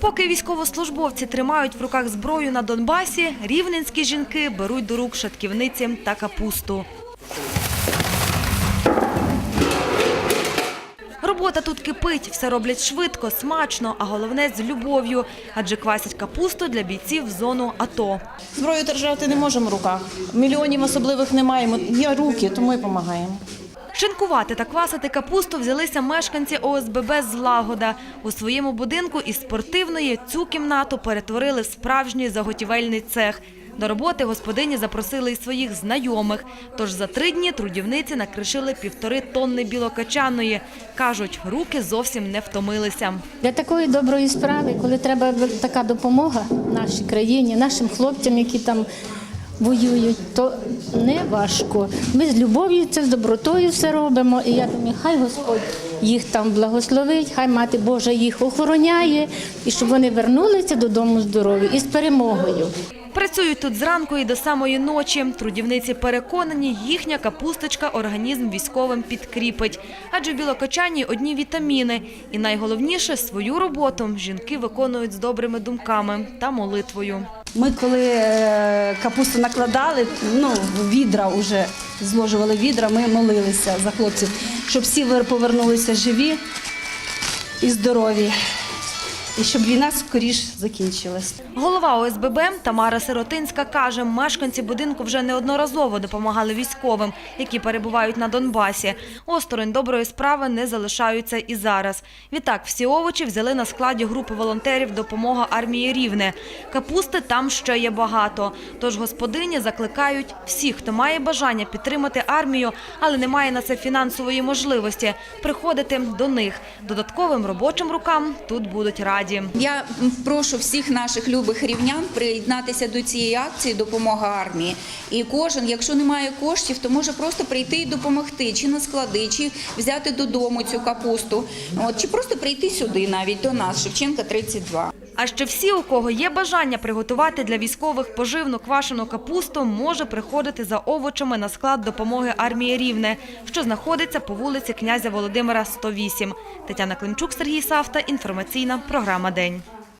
Поки військовослужбовці тримають в руках зброю на Донбасі, рівненські жінки беруть до рук шатківниці та капусту. Робота тут кипить, все роблять швидко, смачно, а головне з любов'ю, адже квасять капусту для бійців в зону АТО. Зброю держати не можемо в руках. Мільйонів особливих не маємо. Є руки, тому і допомагаємо. Шинкувати та квасити капусту взялися мешканці ОСББ «Злагода». У своєму будинку із спортивної цю кімнату перетворили в справжній заготівельний цех. До роботи господині запросили і своїх знайомих. Тож за три дні трудівниці накришили півтори тонни білокачаної. Кажуть, руки зовсім не втомилися. Для такої доброї справи, коли треба така допомога нашій країні, нашим хлопцям, які там воюють, то не важко. Ми з любов'ю це з добротою все робимо. І я думаю, хай Господь їх там благословить, хай мати Божа їх охороняє, і щоб вони вернулися додому здорові і з перемогою. Працюють тут зранку і до самої ночі. Трудівниці переконані, їхня капусточка організм військовим підкріпить. Адже в білокочанні одні вітаміни. І найголовніше, свою роботу жінки виконують з добрими думками та молитвою. Ми коли е, капусту накладали, ну відра вже зложували відра, ми молилися за хлопців, щоб всі вер- повернулися живі і здорові, і щоб війна скоріш закінчилась. Голова ОСББ Тамара Сиротинська каже, мешканці будинку вже неодноразово допомагали військовим, які перебувають на Донбасі. Осторонь доброї справи не залишаються і зараз. Відтак, всі овочі взяли на складі групи волонтерів «Допомога армії Рівне». Капусти там ще є багато. Тож господині закликають всіх, хто має бажання підтримати армію, але не має на це фінансової можливості, приходити до них. Додатковим робочим рукам тут будуть раді. Я прошу всіх наших любих рівнян приєднатися до цієї акції Допомога армії. І кожен, якщо немає коштів, то може просто прийти і допомогти, чи на склади, чи взяти додому цю капусту, от чи просто прийти сюди, навіть до нас, Шевченка 32. А ще всі, у кого є бажання приготувати для військових поживну квашену капусту, може приходити за овочами на склад допомоги армії Рівне, що знаходиться по вулиці князя Володимира 108. Тетяна Климчук, Сергій Савта. Інформаційна програма День.